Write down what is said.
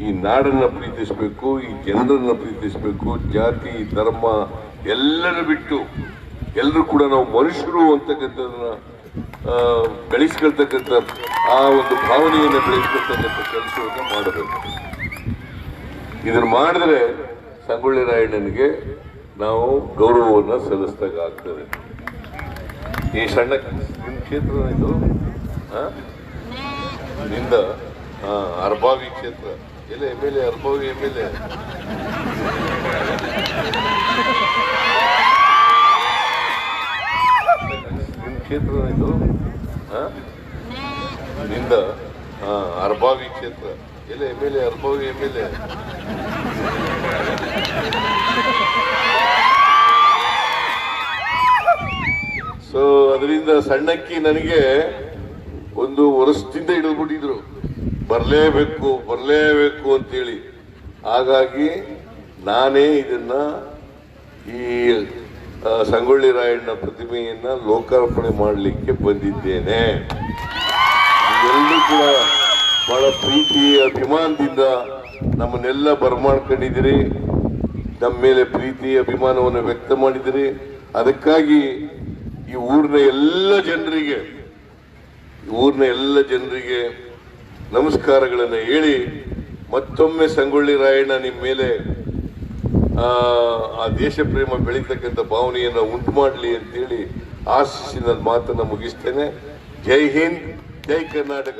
ಈ ನಾಡನ್ನ ಪ್ರೀತಿಸಬೇಕು ಈ ಜನರನ್ನ ಪ್ರೀತಿಸಬೇಕು ಜಾತಿ ಧರ್ಮ ಎಲ್ಲರ ಬಿಟ್ಟು ಎಲ್ಲರೂ ಕೂಡ ನಾವು ಮನುಷ್ಯರು ಅಂತಕ್ಕಂಥದನ್ನ ಬೆಳೆಸ್ಕೊಳ್ತಕ್ಕಂಥ ಆ ಒಂದು ಭಾವನೆಯನ್ನು ಬೆಳೆಸ್ಕೊಳ್ತಕ್ಕಂಥ ಕೆಲಸವನ್ನು ಮಾಡಬೇಕು. ಇದನ್ನು ಮಾಡಿದ್ರೆ ಸಂಗೊಳ್ಳಿ ರಾಯಣ್ಣನಿಗೆ ನಾವು ಗೌರವವನ್ನು ಸಲ್ಲಿಸಿದಾಗ ಆಗ್ತದೆ ಈ ಸಣ್ಣ ಕ್ಷೇತ್ರ ಇದು? ನಿಂದ? ಆ, ಅರ್ಬಾವಿ ಕ್ಷೇತ್ರ. ಎಲ್ಲ ಎಂ ಎಲ್ ಎ ಅನುಭವಿ ಎಂ ಎಲ್ ಎ ನಿಮ್ ಕ್ಷೇತ್ರ ಇದು? ನಿಂದ? ಆ, ಕ್ಷೇತ್ರ. ಎಲ್ಲ M L A Arabhavi M L A so ಅದರಿಂದ ಸಣ್ಣಕ್ಕಿ ನನಗೆ ಒಂದು ವರ್ಷದಿಂದ ಹಿಡಿದ್ಬಿಟ್ಟಿದ್ರು. ಬರಲೇಬೇಕು ಬರಲೇಬೇಕು ಅಂತೇಳಿ. ಹಾಗಾಗಿ ನಾನೇ ಇದನ್ನ ಈ ಸಂಗೊಳ್ಳಿ ರಾಯಣ್ಣ ಪ್ರತಿಮೆಯನ್ನ ಲೋಕಾರ್ಪಣೆ ಮಾಡಲಿಕ್ಕೆ ಬಂದಿದ್ದೇನೆ. ಎಲ್ಲರೂ ಕೂಡ ಬಹಳ ಪ್ರೀತಿ, ಅಭಿಮಾನದಿಂದ ನಮ್ಮನ್ನೆಲ್ಲ ಬರಮಾಡ್ಕೊಂಡಿದ್ದೀರಿ. ನಮ್ಮ ಮೇಲೆ ಪ್ರೀತಿ, ಅಭಿಮಾನವನ್ನು ವ್ಯಕ್ತ ಮಾಡಿದಿರಿ ಅದಕ್ಕಾಗಿ ಈ ಊರಿನ ಎಲ್ಲ ಜನರಿಗೆ ಊರಿನ ಎಲ್ಲ ಜನರಿಗೆ ನಮಸ್ಕಾರಗಳನ್ನು ಹೇಳಿ ಮತ್ತೊಮ್ಮೆ ಸಂಗೊಳ್ಳಿ ರಾಯಣ್ಣ ನಿಮ್ಮ ಮೇಲೆ ಆ, ದೇಶ ಪ್ರೇಮ ಬೆಳೀತಕ್ಕಂಥ ಭಾವನೆಯನ್ನು ಉಂಟು ಮಾಡಲಿ ಅಂತೇಳಿ ಆಶಿಸಿ ನನ್ನ ಮಾತನ್ನು ಮುಗಿಸ್ತೇನೆ. ಜೈ ಹಿಂದ್ ಜೈ ಕರ್ನಾಟಕ.